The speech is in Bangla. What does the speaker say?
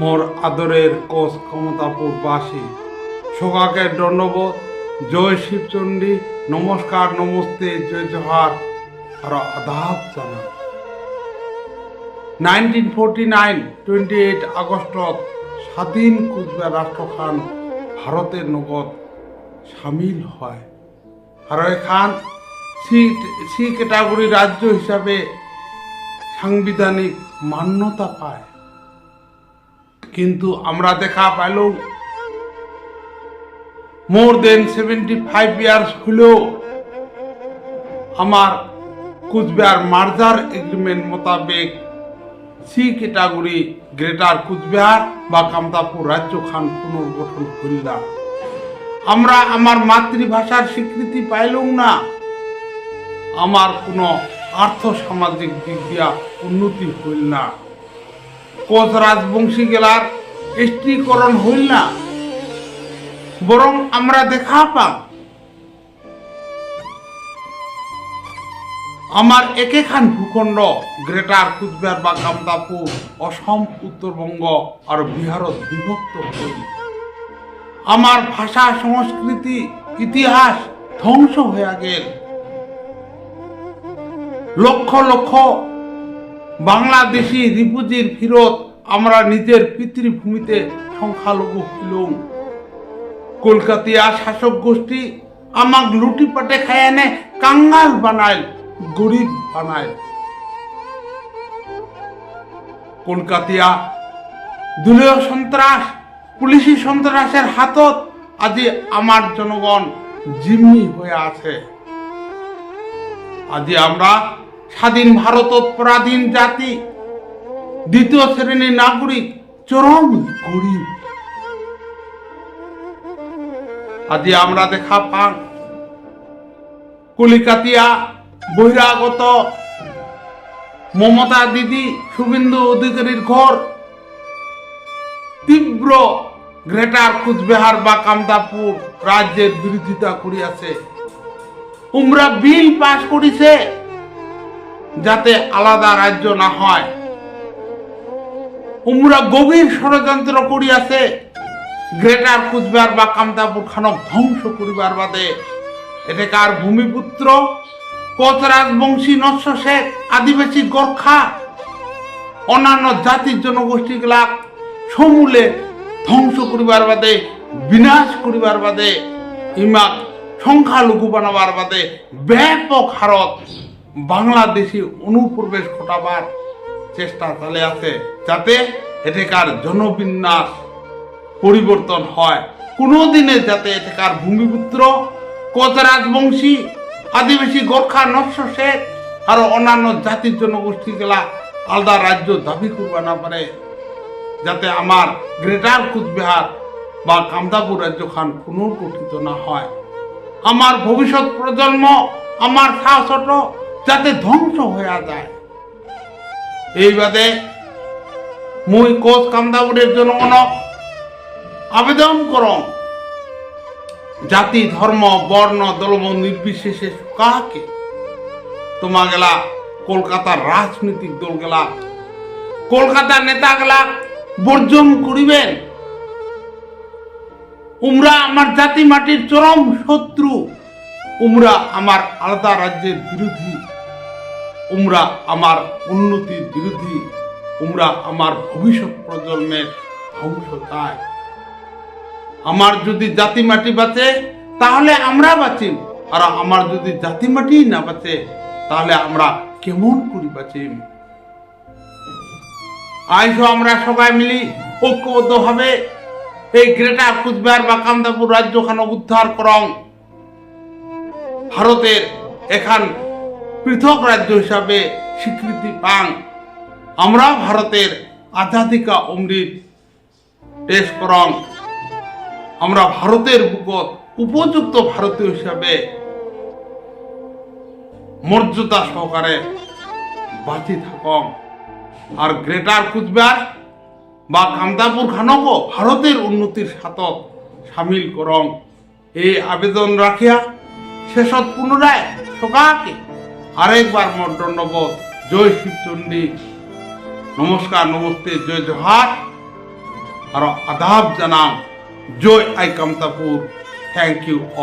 মোর আদরের কোষ ক্ষমতাপুরবাসী সোগাকে দণ্ডবোধ, জয় শিবচণ্ডী, নমস্কার, নমস্তে, জয় জোহার। আর আদাব জানান। Nineteen forty nine, twenty eight আগস্টত স্বাধীন কুচবিহার রাষ্ট্রখান ভারতের নগদ সামিল হয়। আর এখান সি সি ক্যাটাগরি রাজ্য হিসাবে সাংবিধানিক মান্যতা পায়। কিন্তু আমরা দেখা pile more than seventy five years হলেও আমার কুচবিহার মার্জার এগ্রিমেন্ট মোতাবেক সি ক্যাটাগরি গ্রেটার কুচবিহার বা কামতাপুর রাজ্য খান পুনর্গঠন না আমরা আমার মাতৃভাষার স্বীকৃতি পাইলুম না আমার কোনো আর্থ সামাজিক দিক দিয়া উন্নতি হইল না। কোচ রাজবংশী গেলার এষ্টিকরণ হইল না। বরং আমরা দেখা পাম। আমার একেখান ভূখণ্ড, গ্রেটার কুচবিহার বা কামতাপুর অসম, উত্তরবঙ্গ আর বিহারত বিভক্ত হইল। আমার ভাষা, সংস্কৃতি, ইতিহাস ধ্বংস হয়ে গেল। লক্ষ লক্ষ বাংলাদেশি রিপুজির ফিরত, আমরা নিজের পিতৃভূমিতে সংখ্যালঘু হইলুম। কলকাতিয়া শাসক গোষ্ঠী আমাক লুটি পাটে খায় এনে কাঙ্গাল বানাইল, গরিব বানাইল। কলকাতিয়া দলীয় সন্ত্রাস, পুলিশি সন্ত্রাসের হাতত আজি আমার জনগণ জিম্মি হয়ে আছে। আজি আমরা স্বাধীন ভারতত পরাধীন জাতি, দ্বিতীয় শ্রেণির নাগরিক, চরম গরিব। আজি আমরা দেখা পান। কলিকাতিয়া বহিরাগত মমতা দিদি, শুভেন্দু অধিকারীর ঘর, তীব্র গ্রেটার কুচবিহার বা কামতাপুর রাজ্যের বিরোধিতা করিয়াছে। উমরা বিল পাশ করিছে। যাতে আলাদা রাজ্য না হয়। উমরা গভীর ষড়যন্ত্র করিয়াছে। গ্রেটার কুচবিহার বা কামতাপুর খানক ধ্বংস করিবার বাদে এটাকার ভূমিপুত্র কোচ রাজবংশী নস্য শেখ, আদিবাসী গোর্খা, অন্যান্য জাতির জনগোষ্ঠীগুলা সমূলে ধ্বংস করিবার বাদে, বিনাশ করিবার বাদে ইমাক সংখ্যালঘু বানাবার বাদে ব্যাপক হারত বাংলাদেশি অনুপ্রবেশ ঘটাবার চেষ্টা চলে আছে যাতে এটাকার জনবিন্যাস পরিবর্তন হয়। কোনোদিনে যাতে এটাকার ভূমিপুত্র কোচ রাজবংশী আদিবাসী গোর্খা নস্য শেখ আর অন্যান্য জাতির জনগোষ্ঠীগুলা আলাদা রাজ্য দাবি করবে না পারে। যাতে আমার গ্রেটার কুচবিহার বা কামদাপুর রাজ্য খান পুনর্গঠিত না হয়। আমার ভবিষ্যৎ প্রজন্ম, আমার সাহসট যাতে ধ্বংস হয়ে যায়। এই বাদে মুই কোচ কামদাপুরের জনগণক আবেদন করম, জাতি, ধর্ম, বর্ণ দলম নির্বিশেষে কাকে তোমা গেলা কলকাতার রাজনৈতিক দল গেলা কলকাতার নেতা গেলা বর্জন করিবেন? উমরা আমার জাতি মাটির চরম শত্রু, উমরা আমার আলাদা রাজ্যের বিরোধী উমরা আমার উন্নতির বিরোধী উমরা আমার ভবিষ্যৎ প্রজন্মের ধ্বংস চায়। আমার যদি জাতি মাটি বাঁচে, তাহলে আমরা বাঁচিম আর আমার যদি জাতি মাটি না বাঁচে, তাহলে আমরা কেমন করি বাঁচিম আইসো আমরা সবাই মিলি ঐক্যবদ্ধ ভাবে এই গ্রেটার কুচবিহার বা কান্দাপুর রাজ্যখানে উদ্ধার করং। ভারতের এখান পৃথক রাজ্য হিসাবে স্বীকৃতি পান। আমরা ভারতের আজাদিকা অমৃত টেস্ট করং। আমরা ভারতের বুকত উপযুক্ত ভারতীয় হিসাবে মর্যাদা সহকারে বাঁচি থাকম আর গ্রেটার কুচবিহার বা কামতাপুর খানক ভারতের উন্নতির সাথত সামিল করং। এই আবেদন রাখিয়া শেষত পুনরায় সকাকে আরেকবার মোর দণ্ডবোধ জয় শিবচণ্ডী নমস্কার, নমস্তে, জয় জোহার আর আদাব জানাম জয় আই কামতাপুর। Thank you